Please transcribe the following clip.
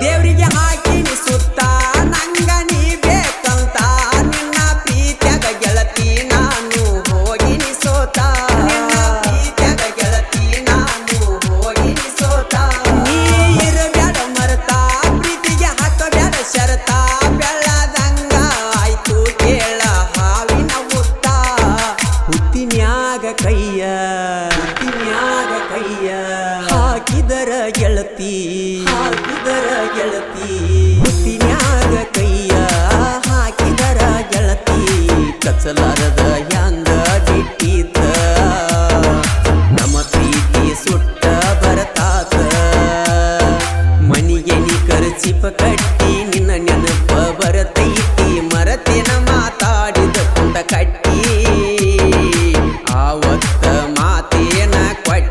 ದೇವರಿಗೆ ಹಾಕಿನಿ ಸುತ್ತ ನಂಗ ನೀ ಬೇಕಂತ, ನಿನ್ನ ಪ್ರೀತ್ಯಾಗ ಗೆಳತಿ ನಾನು ಹೋಗಿನಿ ಸೋತ ನಿನ್ನ ಪ್ರೀತ್ಯಾಗ ಗೆಳತಿ ನಾನು ಹೋಗಿನಿ ಸೋತ ನೀ ಇರಬೇಡ ಮರತ, ಪ್ರೀತಿಗೆ ಹಾಕಬೇಡ ಶರತ, ಬೆಳ್ಳದಂಗ ಆಯ್ತು ಕೇಳ ಹಾವಿನ ಹುತ್ತ. ಹುತ್ತಿನ್ಯಾಗ ಕೈಯ ಹುತ್ತಿನ್ಯಾಗ ಕೈಯ ಹಾಕಿದರ ಗೆಳತಿ. ಹಾಕಿದರ ಗೆಳತಿ. ಹುಟ್ಟಿನ್ಯಾಗ ಕೈಯ ಹಾಕಿದರ ಗೆಳತಿ. ಕಚ್ಚಲಾರದ ಹ್ಯಾಂಗ ಬಿಟ್ಟಿತ ನಮ್ಮ ಪ್ರೀತಿ ಸುಟ್ಟ ಬರತಾತ. ಮನಿಗೆ ನೀ ಕರ್ಚಿಪ ಕಟ್ಟಿ, ನಿನ್ನ ನೆನಪ ಬರತೈತಿ. ಮರತೇನ ಮಾತಾಡಿದ ಕುಂಡ ಕಟ್ಟಿ. ಆವತ್ತ ಮಾತೇನ